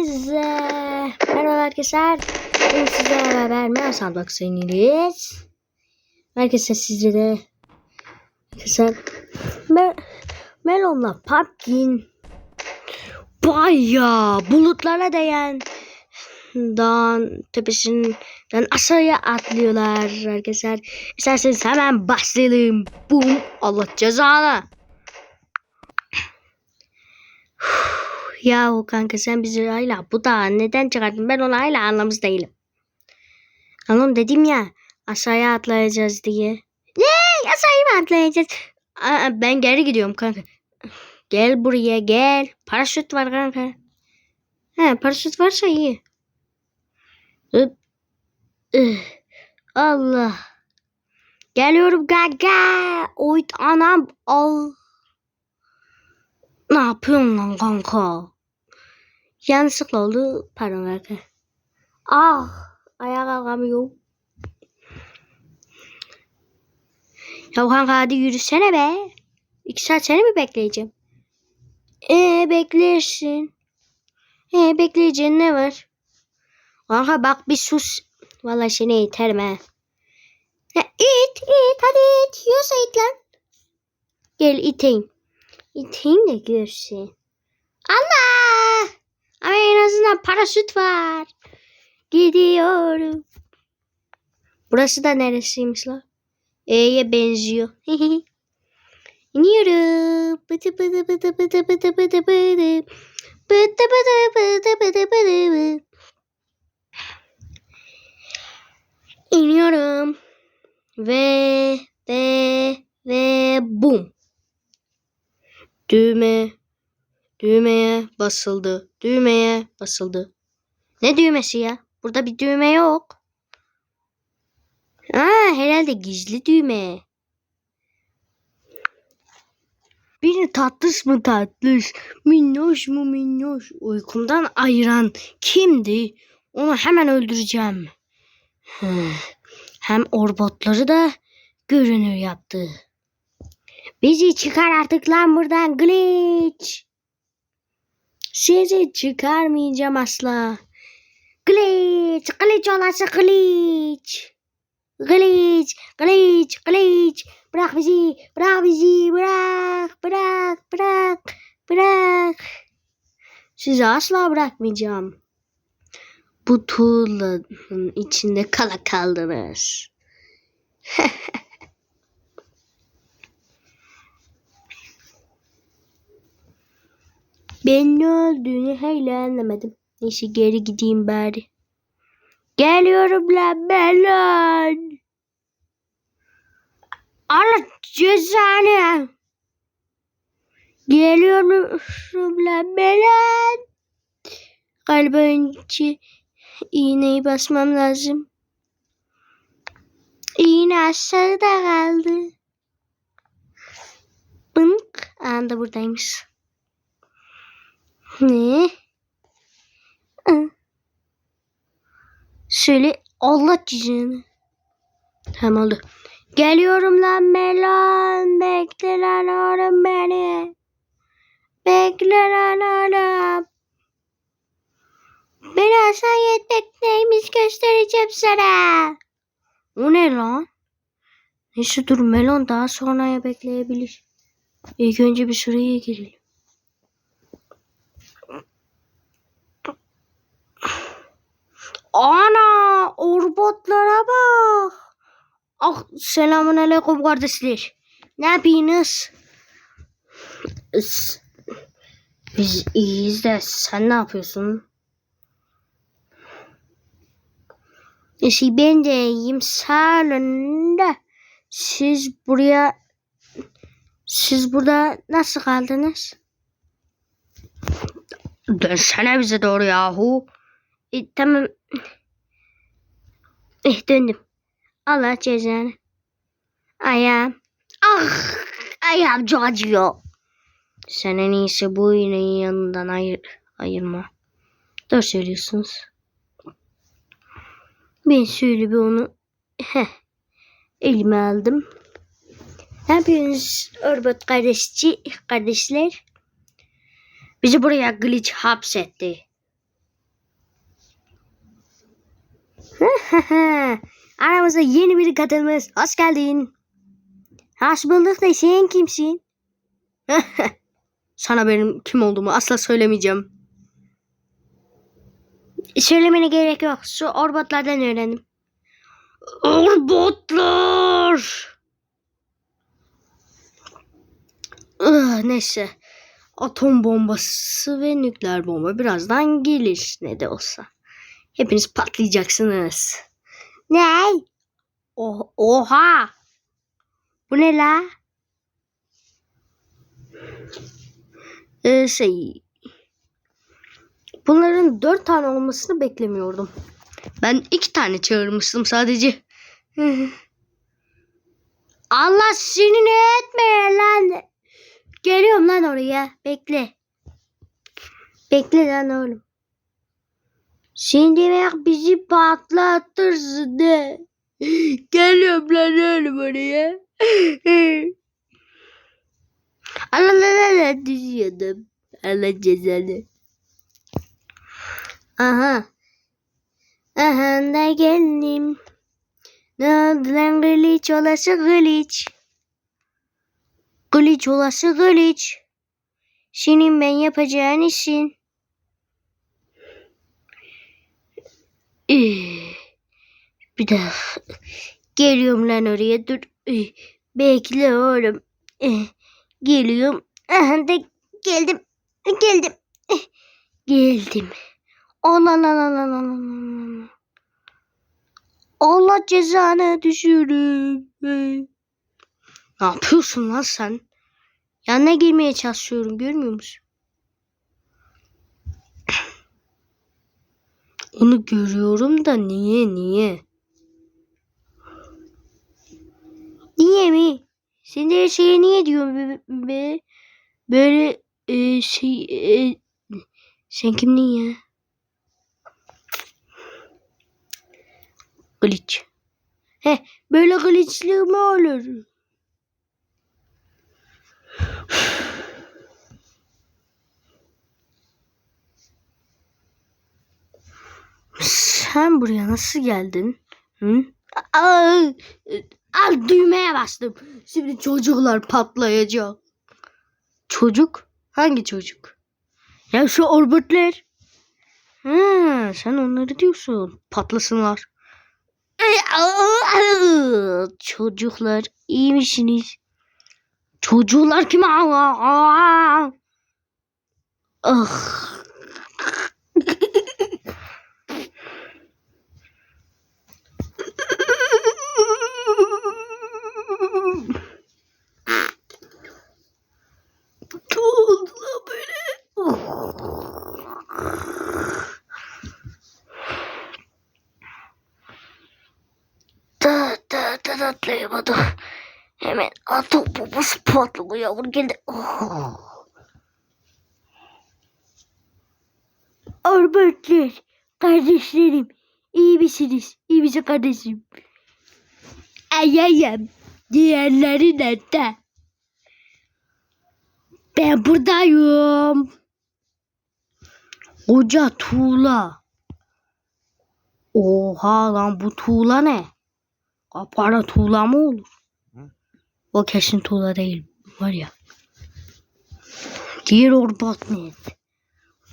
Hepinize merhaba arkadaşlar. Bugün sizlerle beraber Meral Sandbox oynuyoruz. Herkese sizlere arkadaşlar Mer Melon'la Pumpkin bayağı bulutlara değen dağın tepesinden aşağıya atlıyorlar arkadaşlar. İsterseniz hemen başlayalım. Bum Allah cezanı. Yahu kanka sen bizi hala bu dağa neden çıkardın? Ben onu hala anlamış değilim. Oğlum dedim ya aşağıya atlayacağız diye. Ne? Aşağıya mı atlayacağız? Aa, ben geri gidiyorum kanka. Gel buraya gel. Paraşüt var kanka. He paraşüt varsa iyi. Ih. Allah. Geliyorum kanka. Oy anam. Al. Ne yapıyorsun lan kanka? Yanlışlıkla oldu. Pardon kanka. Ah. Ayağa kalkamıyorum. Ya kanka hadi yürüsene be. İki saat seni mi bekleyeceğim? Ee beklersin. Ee bekleyeceğin ne var? Kanka bak bir sus. Vallahi seni iterim ha. Ha, it it hadi it. Yiyorsa it lan. Gel iteyim. İteyim de görsün. Allah! Ama en azından paraşüt var. Gidiyorum. Burası da neresiymiş la? E'ye benziyor. İniyorum. Bıdı bıdı bıdı bıdı bıdı bıdı bıdı. Bıdı bıdı bıdı bıdı bıdı. İniyorum. Ve ve ve bum. Düğme. Düğmeye basıldı. Düğmeye basıldı. Ne düğmesi ya? Burada bir düğme yok. Aa, herhalde gizli düğme. Beni tatlış mı tatlış, minnoş mu minnoş uykumdan ayıran kimdi? Onu hemen öldüreceğim. Hem orbotları da görünür yaptı. Bizi çıkar artık lan buradan glitch. Sizi çıkarmayacağım asla. Glitch, glitch olası glitch. Glitch, glitch, glitch. Bırak bizi, bırak bizi, bırak, bırak, bırak, bırak. Sizi asla bırakmayacağım. Bu tuğlanın içinde kala kaldınız. Ben ne olduğunu hala anlamadım. Neyse geri gideyim bari. Geliyorum lan ben lan. Allah cezanı. Geliyorum lan ben lan. Galiba önce iğneyi basmam lazım. İğne aşağıda kaldı. Bınk. Anda buradaymış. Ne? Hı. Şöyle Allah cicini. Tamam oldu. Geliyorum lan melon. Bekle lan oğlum beni. Bekle lan oğlum. Birazdan yetmek neymiş göstereceğim sana. O ne lan? Neyse dur melon daha sonraya bekleyebilir. İlk önce bir şuraya girelim. Ana orbotlara bak. Ah selamun aleyküm kardeşler. Ne yapıyorsunuz? Biz iyiyiz de sen ne yapıyorsun? Şey ben de iyiyim sağ olun da siz buraya siz burada nasıl kaldınız? Dönsene bize doğru yahu. E, tamam. Eh döndüm. Allah cezanı. Ayağım. Ah! Ayağım çok acıyor. Sen en iyisi bu iğneyi yanından ayır, ayırma. Doğru söylüyorsunuz. Ben şöyle bir onu heh, elime aldım. Ne yapıyorsunuz Orbot kardeşçi, kardeşler? Bizi buraya glitch hapsetti. Aramıza yeni biri katılmış. Hoş geldin. Hoş bulduk da sen kimsin? Sana benim kim olduğumu asla söylemeyeceğim. Söylemene gerek yok. Şu orbotlardan öğrendim. Orbotlar! Ih, neyse. Atom bombası ve nükleer bomba birazdan gelir ne de olsa. Hepiniz patlayacaksınız. Ne? Oh, oha! Bu ne la? Ee, şey... Bunların dört tane olmasını beklemiyordum. Ben iki tane çağırmıştım sadece. Allah seni ne etme lan. Geliyorum lan oraya. Bekle. Bekle lan oğlum. Şimdi demek bizi patlatırsın de. Geliyorum lan oğlum oraya. Allah Allah Allah düşüyordum. Allah cezanı. Aha. Aha da geldim. Ne oldu lan glitch olası glitch. Glitch olası glitch. Senin ben yapacağın işin. Bir daha. Geliyorum lan oraya dur. Bekle oğlum. Geliyorum. Aha da geldim. Geldim. Geldim. Allah Allah Allah Allah Allah. Allah cezanı düşürüm. Ne yapıyorsun lan sen? Yanına girmeye çalışıyorum görmüyor musun? Onu görüyorum da niye niye? Niye mi? Sen de şeye niye diyorsun be? be? Böyle e, şey e, sen kimdin ya? Glitch. He, böyle glitchli mi olur? Sen buraya nasıl geldin? Hı? Al düğmeye bastım. Şimdi çocuklar patlayacak. Çocuk? Hangi çocuk? Ya şu orbitler. Ha, sen onları diyorsun. Patlasınlar. Çocuklar iyi misiniz? Çocuklar kim? Ah. Ne oldu lan böyle? Da da da da atlayamadım. Atom bombası patlama yavru geldi. Oh. Albertler, kardeşlerim, iyi misiniz? İyi misin kardeşim? Ayayım. Diğerleri nerede? Ben buradayım. Koca tuğla. Oha lan bu tuğla ne? Kapara tuğla mı olur? O kesin tuğla değil. Var ya. Diğer orbot ne?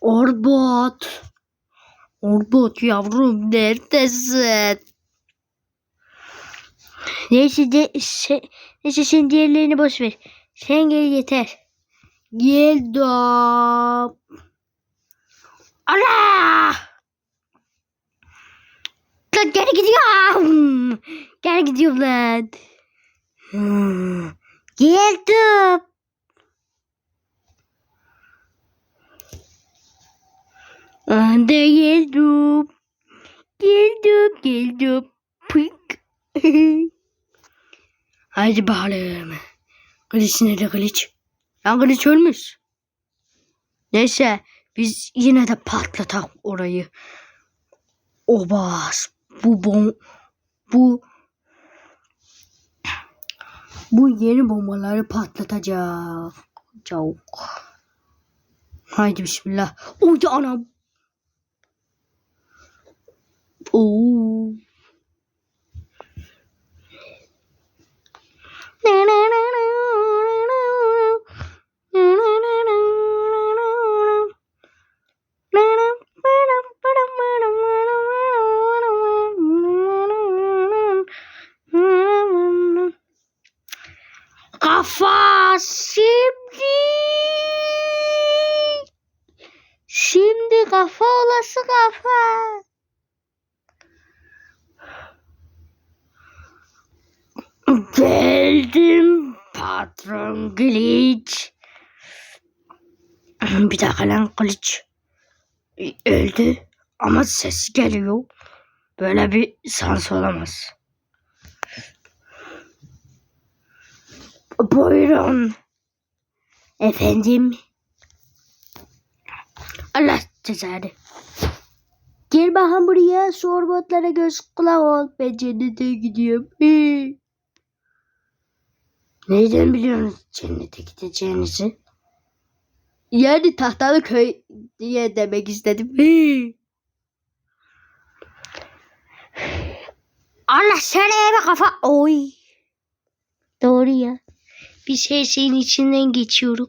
Orbot. Orbot yavrum neredesin? Neyse de sen, neyse sen diğerlerini boş ver. Sen gel yeter. Geldim. Allah! Lan geri gidiyorum. Geri gidiyorum lan. Hmm, Geldim. Anda geldim. Geldim, geldim. Pık. Hadi bakalım. Glitch nerede glitch? Lan glitch ölmüş. Neyse biz yine de patlatak orayı. Obas. Bu bom bu bu yeni bombaları patlatacak. Çok. Haydi bismillah. Uydu anam. Oo. Şimdi kafa olası kafa. Geldim patron Glitch. Bir dakika lan Glitch. Öldü ama ses geliyor. Böyle bir sans olamaz. Buyurun. Efendim. Allah cezanı. Gel bakalım buraya. Sor botlara göz kulak ol. Ben cennete gidiyorum. Hey. Nereden biliyorsunuz cennete gideceğinizi? Yani tahtalı köy diye demek istedim. Hey. Allah sana eve kafa. Oy. Doğru ya. Biz her şeyin içinden geçiyoruz.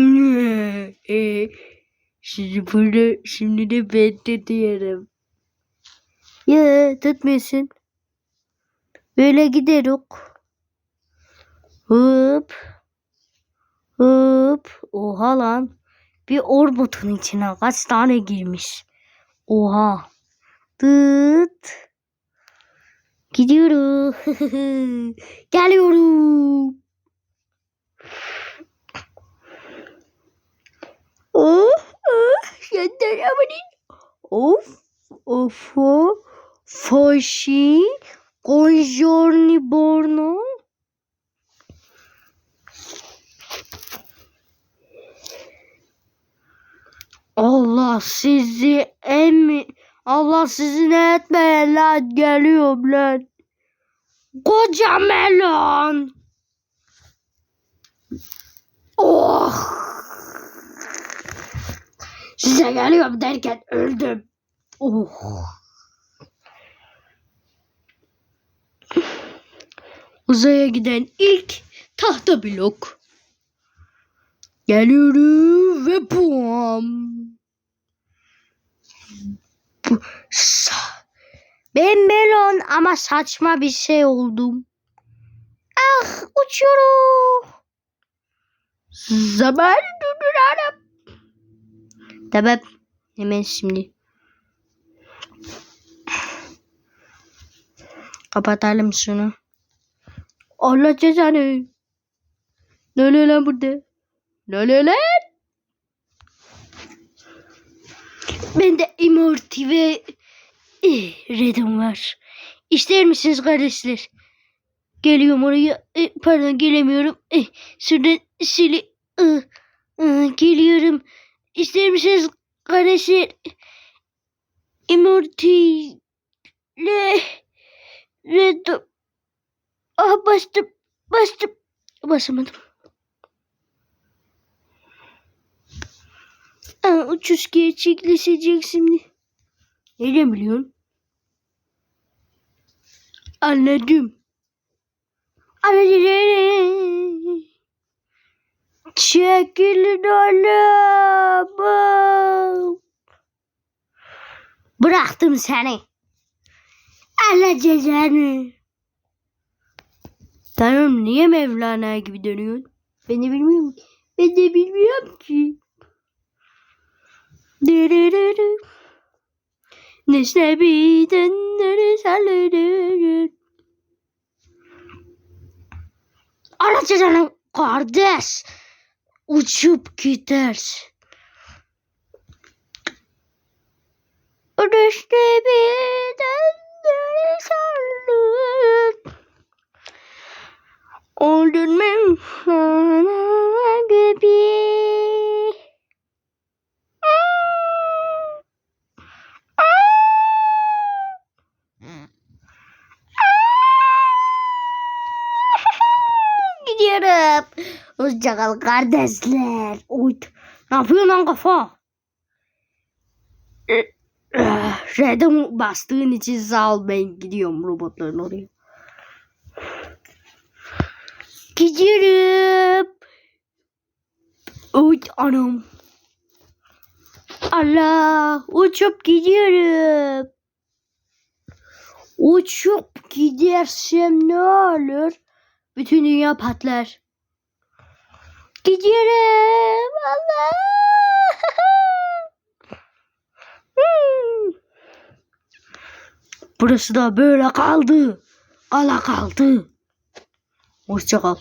Ee, Şimdi burada şimdi de ben de diyelim. Ya tutmuyorsun. Böyle giderek. Hop. Hop. Oha lan. Bir orbotun içine kaç tane girmiş. Oha. Tıt. Gidiyorum. Geliyorum. Oh, oh, yeter amanin. Of, of. Foshi, Congiorni Borno. Allah sizi emmi Allah sizi ne etmeyen lan geliyorum lan. Koca melon. Oh. Size geliyorum derken öldüm. Oh. Uzaya giden ilk tahta blok. Geliyorum ve sa- ben melon ama saçma bir şey oldum. Ah uçuyorum. Zaman durduralım. Tamam. Hemen şimdi. Kapatalım şunu. Allah cezanı. Ne oluyor lan burada? Ne oluyor lan? Bende Immorty ve eh, Red'im var. İster misiniz kardeşler? Geliyorum oraya. Eh, pardon gelemiyorum. Eh, şuradan sili. eh, eh, geliyorum. İster misiniz kardeşler? Immorty ile Red'im. Ah bastım. Bastım. Basamadım. Aa, uçuş gerçekleşecek şimdi. Nereden biliyorsun? Anladım. Anladım. Çekilin oğlum. Bıraktım seni. Allah cezanı. Tanrım niye Mevlana gibi dönüyorsun? Ben de bilmiyorum. Ben de bilmiyorum ki. Dırırırı. Bir döndürü salırır. Allah cezanı kardeş. Uçup gider. Neşne bir döndürü salırır. Oldun mu sana gibi? Gidiyorum. Hoşçakal kardeşler. Oy. Ne yapıyorsun lan kafa? Red'e bastığın için sağ ol ben gidiyorum robotların oraya. Gidiyorum. Uy anam. Allah uçup gidiyorum. Uçup gidersem ne olur? Bütün dünya patlar. Gidiyorum. Allah. Hmm. Burası da böyle kaldı. Kala kaldı. Hoşça kal.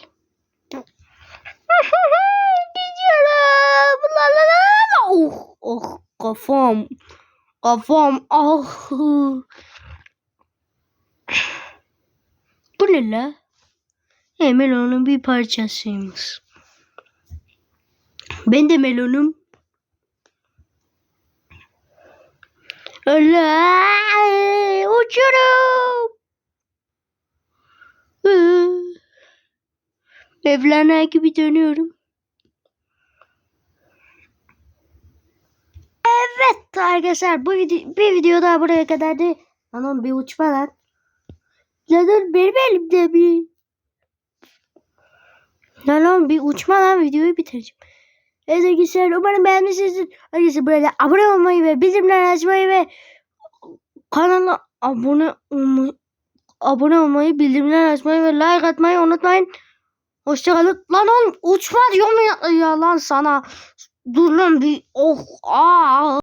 Gidiyorum. La la la. Oh, oh kafam. Kafam. Ah. Bu ne la? E, melonun bir parçasıymış. Ben de melonum. Allah! Uçurum. Hı. Mevlana gibi dönüyorum. Evet arkadaşlar bu video, bir video daha buraya kadardı. Anam bir uçma lan. Neden benim elimde bir. Lan bir uçma lan videoyu bitireceğim. Evet arkadaşlar umarım beğenmişsinizdir. Arkadaşlar böyle abone olmayı ve bildirimleri açmayı ve kanala abone olmayı abone olmayı, bildirimleri açmayı ve like atmayı unutmayın. Hoşçakalın. Lan oğlum uçma diyorum ya, ya lan sana. Dur lan bir oh aa.